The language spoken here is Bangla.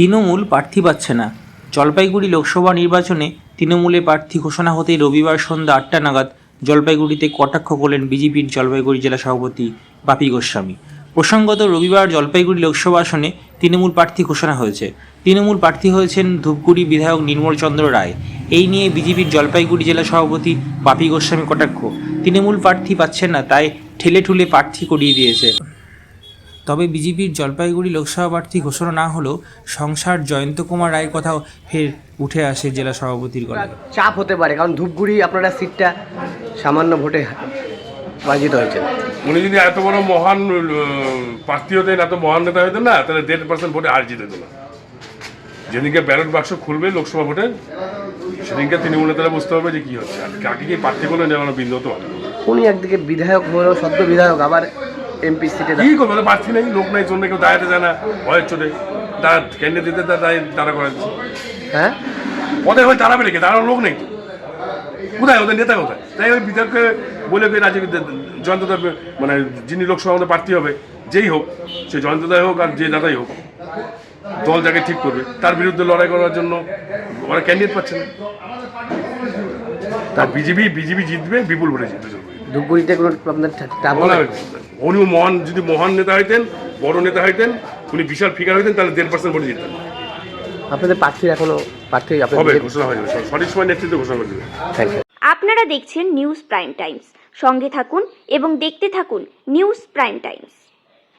তৃণমূল প্রার্থী পাচ্ছে না। জলপাইগুড়ি লোকসভা নির্বাচনে তৃণমূলে প্রার্থী ঘোষণা হতেই রবিবার সন্ধ্যা আটটা নাগাদ জলপাইগুড়িতে কটাক্ষ করলেন বিজেপির জলপাইগুড়ি জেলা সভাপতি বাপি গোস্বামী। প্রসঙ্গত রবিবার জলপাইগুড়ি লোকসভা আসনে তৃণমূল প্রার্থী ঘোষণা হয়েছে। তৃণমূল প্রার্থী হয়েছেন ধূপগুড়ি বিধায়ক নির্মল চন্দ্র রায়। এই নিয়ে বিজেপির জলপাইগুড়ি জেলা সভাপতি বাপি গোস্বামী কটাক্ষ। তৃণমূল প্রার্থী পাচ্ছেন না, তাই ঠেলে ঠুলে প্রার্থী করিয়ে দিয়েছে। তবে বিজেপির জলপাইগুড়ি লোকসভা প্রার্থী ঘোষণা না হলেও সংসার জয়ন্ত কুমার রায়ের কথাও ফের উঠে আসে জেলা সভাপতির গলায়। চাপ হতে পারে কারণ ধূপগুড়ি আপনারা সিটটা সামান্য ভোটে পরাজিত হয়েছে উনি যদি এত বড় মহান প্রার্থী হতেন এত মহান নেতা হতেন না তাহলে দেড় পার্সেন্ট ভোটে হার জিতে না যেদিনকে ব্যালট বাক্স খুলবে লোকসভা ভোটে সেদিনকে তৃণমূল নেতারা বুঝতে হবে যে কি হচ্ছে। আর কাকে কি প্রার্থী করলেন যেমন বিন্দু তো উনি একদিকে বিধায়ক হলেও সদ্য বিধায়ক আবার এমপি সিটে কি করবে? ওদের প্রার্থী নেই লোক নেই জন্য কেউ দাঁড়াতে যায় না। ভয়ের চোটে। তারা ক্যান্ডিডেট দিতে তারা করাচ্ছে। হ্যাঁ? পদে হয়ে দাঁড়াবে নাকি? দাঁড়ানোর লোক নেই। কোথায়? ওদের নেতা কোথায়? তাই ওই বিধায়ককে বলে দিয়ে রাজ্যে জয়ন্তদা মানে যিনি লোকসভা আমাদের প্রার্থী হবে যেই হোক সে জয়ন্তদাই হোক আর যে দাদাই হোক দল যাকে ঠিক করবে তার বিরুদ্ধে লড়াই করার জন্য ওরা ক্যান্ডিডেট পাচ্ছে না। তার বিজেপি বিজেপি জিতবে বিপুল ভোটে জিতবে। ধূপগুড়িতে কোনো? হয়েছে। উনি মহান যদি মহান নেতা হইতেন বড় নেতা হইতেন উনি বিশাল ফিগার হইতেন তাহলে দেড় পার্সেন্ট ভোট জিততেন আপনাদের প্রার্থীর এখনও প্রার্থী হবে ঘোষণা হয়ে যাবে। সঠিক সময় নেতৃত্ব ঘোষণা করে দেবে। থ্যাংক ইউ আপনারা দেখছেন নিউজ প্রাইম টাইমস সঙ্গে থাকুন এবং দেখতে থাকুন নিউজ প্রাইম টাইমস